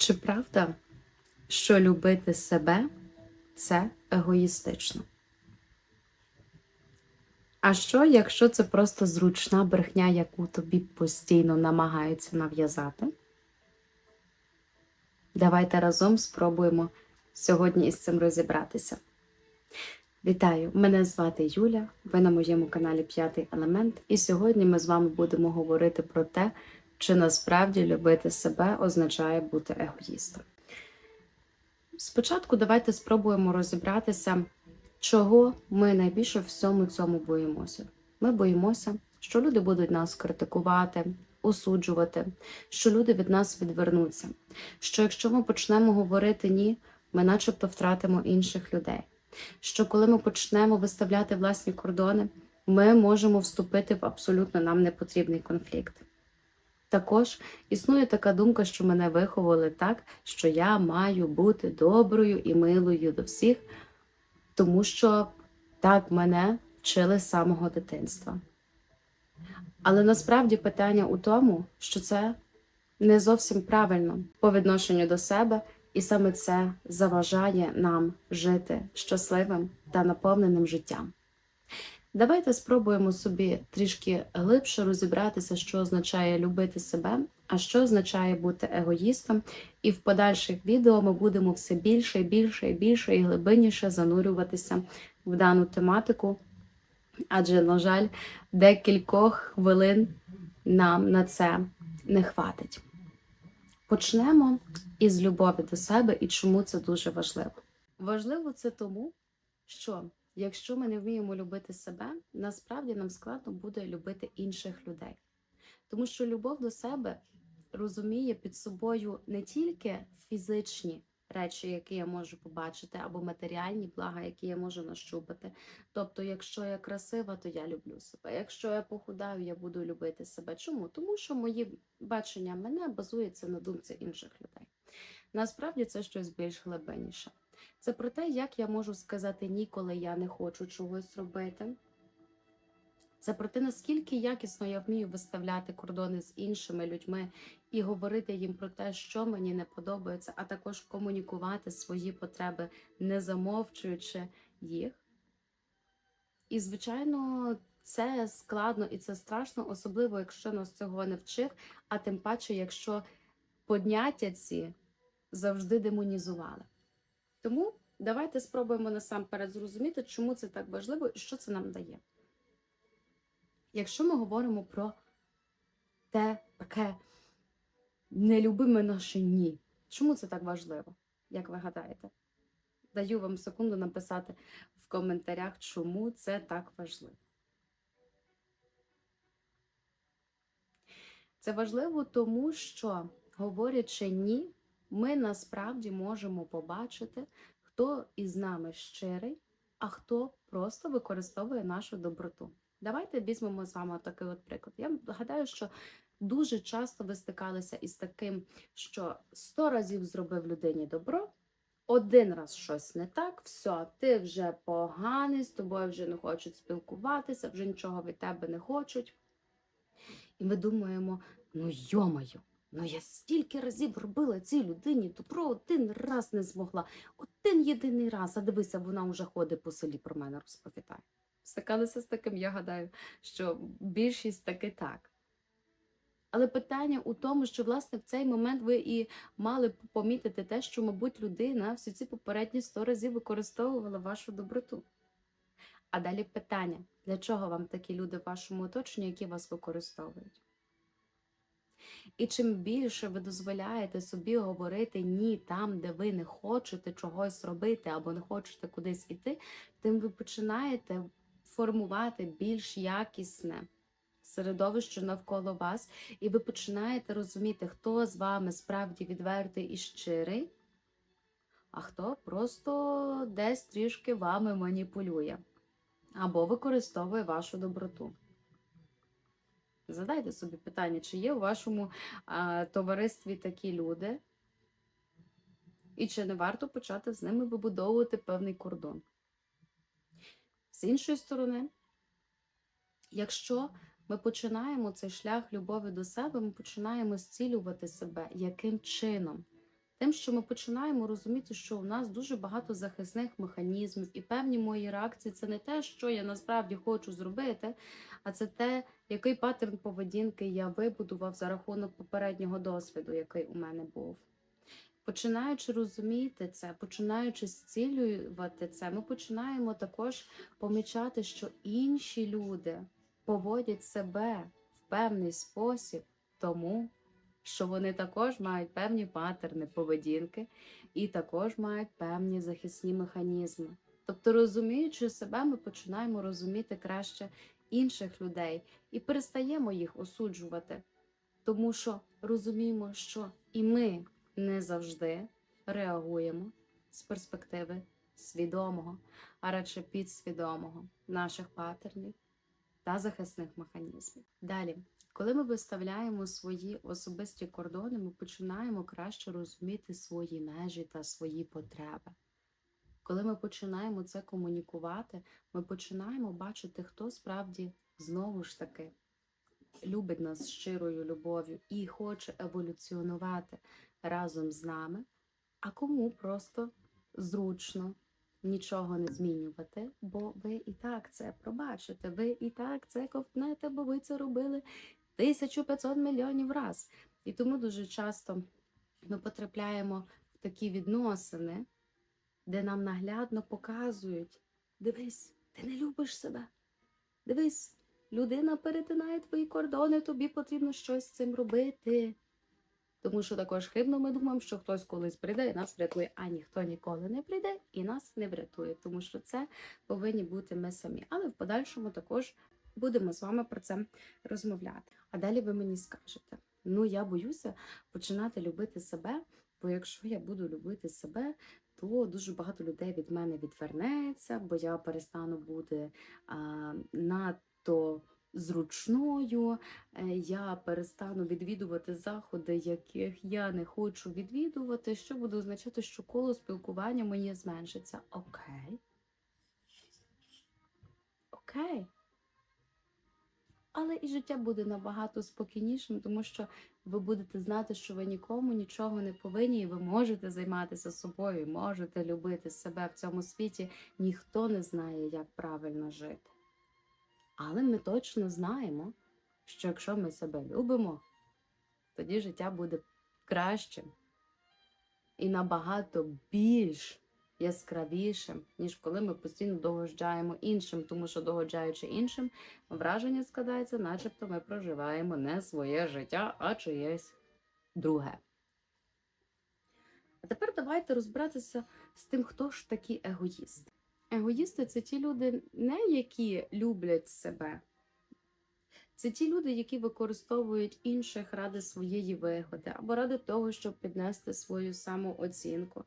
Чи правда, що любити себе це егоїстично? А що, якщо це просто зручна брехня, яку тобі постійно намагаються нав'язати? Давайте разом спробуємо сьогодні із цим розібратися. Вітаю! Мене звати Юля, ви на моєму каналі П'ятий елемент, і сьогодні ми з вами будемо говорити про те, чи насправді любити себе означає бути егоїстом. Спочатку давайте спробуємо розібратися, чого ми найбільше всьому цьому боїмося. Ми боїмося, що люди будуть нас критикувати, осуджувати, що люди від нас відвернуться. Що якщо ми почнемо говорити ні, ми начебто втратимо інших людей. Що коли ми почнемо виставляти власні кордони, ми можемо вступити в абсолютно нам непотрібний конфлікт. Також існує така думка, що мене виховали так, що я маю бути доброю і милою до всіх, тому що так мене вчили з самого дитинства. Але насправді питання у тому, що це не зовсім правильно по відношенню до себе, і саме це заважає нам жити щасливим та наповненим життям. Давайте спробуємо собі трішки глибше розібратися, що означає любити себе, а що означає бути егоїстом. І в подальших відео ми будемо все більше більше більше і глибинніше занурюватися в дану тематику. Адже, на жаль, декількох хвилин нам на це не хватить. Почнемо із любові до себе і чому це дуже важливо. Важливо це тому, що якщо ми не вміємо любити себе, насправді нам складно буде любити інших людей. Тому що любов до себе розуміє під собою не тільки фізичні речі, які я можу побачити, або матеріальні блага, які я можу нащупати. Тобто, якщо я красива, то я люблю себе. Якщо я похудаю, я буду любити себе. Чому? Тому що мої бачення мене базується на думці інших людей. Насправді це щось більш глибинніше. Це про те, як я можу сказати ні, коли я не хочу чогось робити. Це про те, наскільки якісно я вмію виставляти кордони з іншими людьми і говорити їм про те, що мені не подобається, а також комунікувати свої потреби, не замовчуючи їх. І, звичайно, це складно і це страшно, особливо, якщо нас цього не вчив, а тим паче, якщо поняття ці завжди демонізували. Тому давайте спробуємо насамперед зрозуміти, чому це так важливо і що це нам дає. Якщо ми говоримо про те таке нелюбиме наше ні, чому це так важливо, як ви гадаєте? Даю вам секунду написати в коментарях, чому це так важливо. Це важливо тому, що, говорячи ні, ми насправді можемо побачити, хто із нами щирий, а хто просто використовує нашу доброту. Давайте візьмемо з вами такий от приклад. Я гадаю, що дуже часто ви стикалися із таким, що 100 разів зробив людині добро, один раз щось не так, все, ти вже поганий, з тобою вже не хочуть спілкуватися, вже нічого від тебе не хочуть. І ми думаємо, ну йомаю, ну я стільки разів робила цій людині добро, один раз не змогла, один єдиний раз, а дивися, вона вже ходить по селі про мене розповідає. Стикалися з таким, я гадаю, що більшість таки так. Але питання у тому, що, власне, в цей момент ви і мали б помітити те, що, мабуть, людина всі ці попередні 100 разів використовувала вашу доброту. А далі питання: для чого вам такі люди в вашому оточенні, які вас використовують? І чим більше ви дозволяєте собі говорити ні там, де ви не хочете чогось робити або не хочете кудись іти, тим ви починаєте формувати більш якісне середовище навколо вас, і ви починаєте розуміти, хто з вами справді відвертий і щирий, а хто просто десь трішки вами маніпулює або використовує вашу доброту. Задайте собі питання, чи є у вашому а, товаристві такі люди, і чи не варто почати з ними вибудовувати певний кордон. З іншої сторони, якщо ми починаємо цей шлях любові до себе, ми починаємо зцілювати себе, яким чином? Тим, що ми починаємо розуміти, що у нас дуже багато захисних механізмів, і певні мої реакції це не те, що я насправді хочу зробити, а це те, який паттерн поведінки я вибудував за рахунок попереднього досвіду, який у мене був. Починаючи розуміти це, починаючи зцілювати це, ми починаємо також помічати, що інші люди поводять себе в певний спосіб, тому що вони також мають певні паттерни поведінки і також мають певні захисні механізми. Тобто, розуміючи себе, ми починаємо розуміти краще інших людей і перестаємо їх осуджувати, тому що розуміємо, що і ми не завжди реагуємо з перспективи свідомого, а радше підсвідомого наших паттернів та захисних механізмів. Далі, коли ми виставляємо свої особисті кордони, ми починаємо краще розуміти свої межі та свої потреби. Коли ми починаємо це комунікувати, ми починаємо бачити, хто справді знову ж таки любить нас щирою любов'ю і хоче еволюціонувати разом з нами, а кому просто зручно нічого не змінювати, бо ви і так це пробачите, ви і так це ковтнете, бо ви це робили 1500 мільйонів раз. І тому дуже часто ми потрапляємо в такі відносини, де нам наглядно показують: дивись, ти не любиш себе. Дивись, людина перетинає твої кордони, тобі потрібно щось з цим робити. Тому що також хибно ми думаємо, що хтось колись прийде і нас врятує, а ніхто ніколи не прийде і нас не врятує, тому що це повинні бути ми самі. Але в подальшому також будемо з вами про це розмовляти. А далі ви мені скажете: ну я боюся починати любити себе, бо якщо я буду любити себе, то дуже багато людей від мене відвернеться, бо я перестану бути а, надто зручною, е, я перестану відвідувати заходи, яких я не хочу відвідувати, що буде означати, що коло спілкування моє зменшиться. Окей. Окей. Але і життя буде набагато спокійнішим, тому що ви будете знати, що ви нікому нічого не повинні, і ви можете займатися собою, можете любити себе в цьому світі. Ніхто не знає, як правильно жити. Але ми точно знаємо, що якщо ми себе любимо, тоді життя буде кращим і набагато більш яскравішим, ніж коли ми постійно догоджаємо іншим, тому що догоджаючи іншим, враження складається, начебто ми проживаємо не своє життя, а чиєсь друге. А тепер давайте розбиратися з тим, хто ж такі егоїсти. Егоїсти це ті люди, не які люблять себе. Це ті люди, які використовують інших ради своєї вигоди, або ради того, щоб піднести свою самооцінку.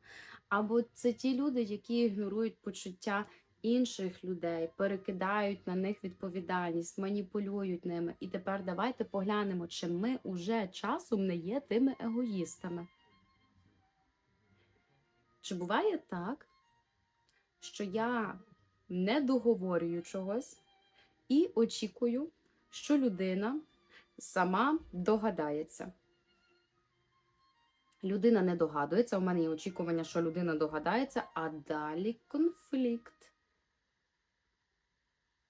Або це ті люди, які ігнорують почуття інших людей, перекидають на них відповідальність, маніпулюють ними. І тепер давайте поглянемо, чи ми уже часом не є тими егоїстами. Чи буває так, що я не договорюю чогось і очікую, що людина сама догадається. Людина не догадується, у мене є очікування, що людина догадається, а далі конфлікт.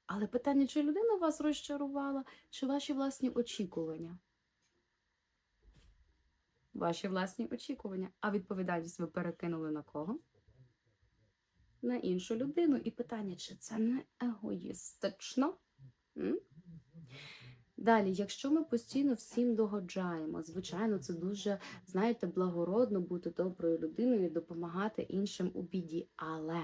Але питання, чи людина вас розчарувала, чи ваші власні очікування? Ваші власні очікування. А відповідальність ви перекинули на кого? На іншу людину. І питання, чи це не егоїстично? М? Далі, якщо ми постійно всім догоджаємо, звичайно, це дуже, знаєте, благородно бути доброю людиною і допомагати іншим у біді. Але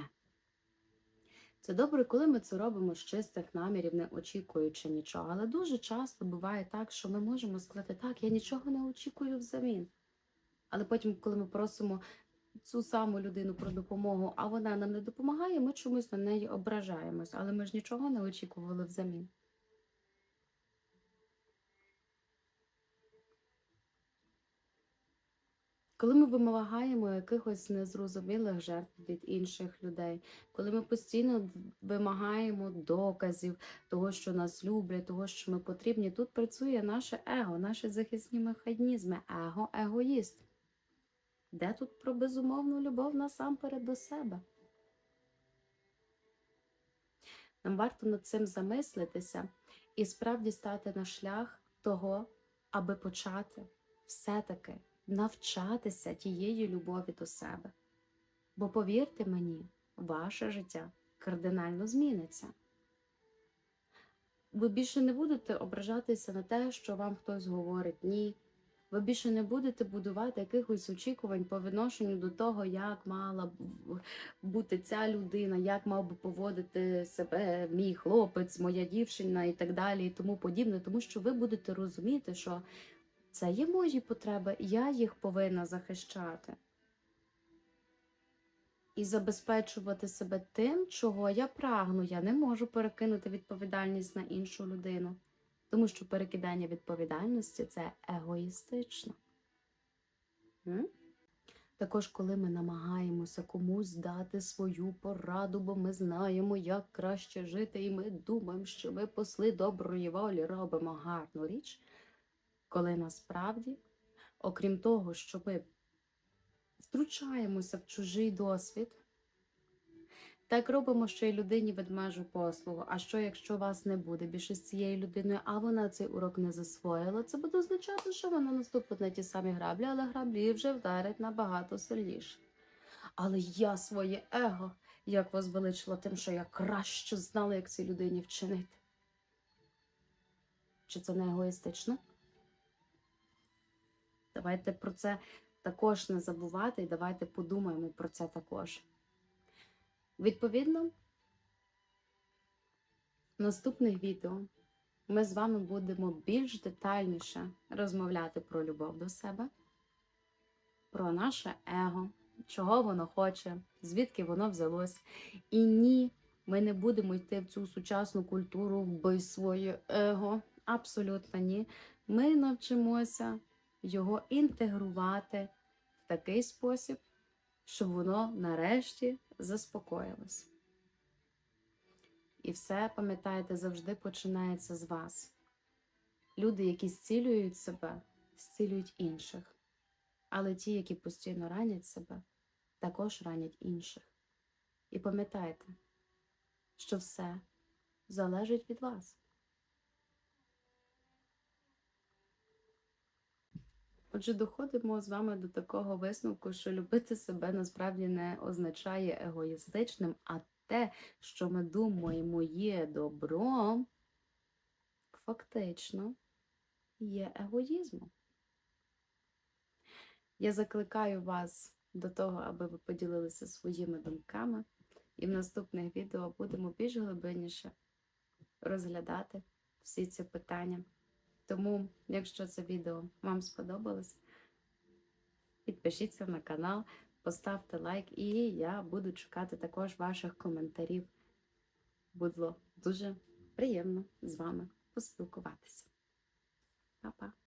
це добре, коли ми це робимо з чистих намірів, не очікуючи нічого. Але дуже часто буває так, що ми можемо сказати, так, я нічого не очікую взамін. Але потім, коли ми просимо цю саму людину про допомогу, а вона нам не допомагає, ми чомусь на неї ображаємось, але ми ж нічого не очікували взамін. Коли ми вимагаємо якихось незрозумілих жертв від інших людей, коли ми постійно вимагаємо доказів того, що нас люблять, того, що ми потрібні, тут працює наше его, наші захисні механізми, его, егоїст. Де тут про безумовну любов насамперед до себе? Нам варто над цим замислитися і справді стати на шлях того, аби почати все-таки навчатися тієї любові до себе. Бо повірте мені, ваше життя кардинально зміниться. Ви більше не будете ображатися на те, що вам хтось говорить ні. Ви більше не будете будувати якихось очікувань по відношенню до того, як мала бути ця людина, як мав би поводити себе мій хлопець, моя дівчина і так далі, і тому подібне, тому що ви будете розуміти, що це є мої потреби, я їх повинна захищати. І забезпечувати себе тим, чого я прагну. Я не можу перекинути відповідальність на іншу людину. Тому що перекидання відповідальності це егоїстично. М? Також, коли ми намагаємося комусь дати свою пораду, бо ми знаємо, як краще жити, і ми думаємо, що ми посли доброї волі робимо гарну річ, коли насправді, окрім того, що ми втручаємося в чужий досвід, так робимо, що й людині ведмежу послугу. А що, якщо вас не буде більше з цією людиною, а вона цей урок не засвоїла, це буде означати, що вона наступить на ті самі граблі, але граблі вже вдарять набагато сильніше. Але я своє его як возвеличила тим, що я краще знала, як цій людині вчинити. Чи це не егоїстично? Давайте про це також не забувати і давайте подумаємо про це також. Відповідно, в наступних відео ми з вами будемо більш детальніше розмовляти про любов до себе, про наше его, чого воно хоче, звідки воно взялось. І ні, ми не будемо йти в цю сучасну культуру вбий своє его. Абсолютно ні. Ми навчимося його інтегрувати в такий спосіб, щоб воно нарешті заспокоїлось. І все, пам'ятайте, завжди починається з вас. Люди, які зцілюють себе, зцілюють інших. Але ті, які постійно ранять себе, також ранять інших. І пам'ятайте, що все залежить від вас. Отже, доходимо з вами до такого висновку, що любити себе насправді не означає егоїстичним, а те, що ми думаємо, є добром, фактично є егоїзмом. Я закликаю вас до того, аби ви поділилися своїми думками, і в наступних відео будемо більш глибинніше розглядати всі ці питання. Тому, якщо це відео вам сподобалось, підпишіться на канал, поставте лайк, і я буду чекати також ваших коментарів. Було дуже приємно з вами поспілкуватися. Па-па!